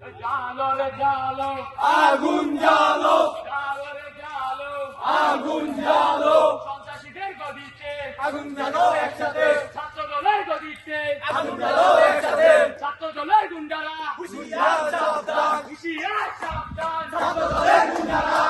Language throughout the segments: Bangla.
জালো রে জালো আগুন জ্বালো। জালো রে জালো আগুন জ্বালো। সন্ত্রাসীদের গদিতে আগুন জ্বালো একসাথে। ছাত্র দলের গদিতে। আগুন জালো একসাথে। ছাত্র দলের গুন্ডারা। হুশিয়ার সাবধান ছাত্র দলের গুন্ডারা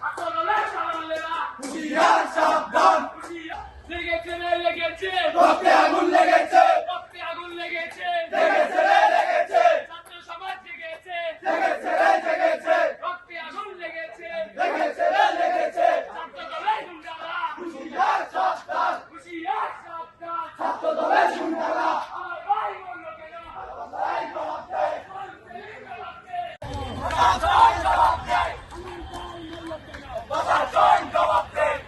ছাত্র দলের সারালেরা হুশিয়ার সাবধান হুশিয়ার লেগেছে রে লেগেছে রক্তে আগুন লেগেছে রক্তে আগুন লেগেছে লেগেছে রে লেগেছে ছাত্র সমাজ জেগেছে লেগেছে রে লেগেছে রক্তে আগুন লেগেছে লেগেছে রে লেগেছে ছাত্র দলের গুন্ডারা হুশিয়ার সাবধান হুশিয়ার সাবধান ছাত্র দলের গুন্ডারা আমার ভাই বলল কেন তাই জবাব দেয় প্রশাসন জবাব দেয়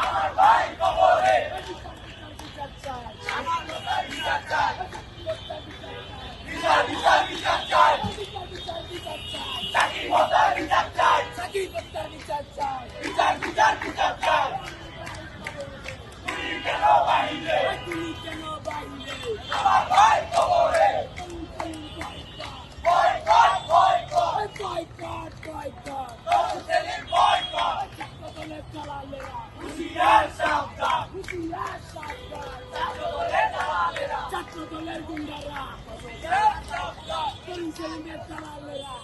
আমার ভাই কবরে বিচার বিচার বিচার চাই চাকরি মতার বিচার চাই বিচার বিচার বিচার চাই বয়কট তহসিলের বয়কট হুশিয়ার সাবধান ছাত্র দলের গুন্ডারা হুশিয়ার সাবধান ছেলেমেয়ের দালালেরা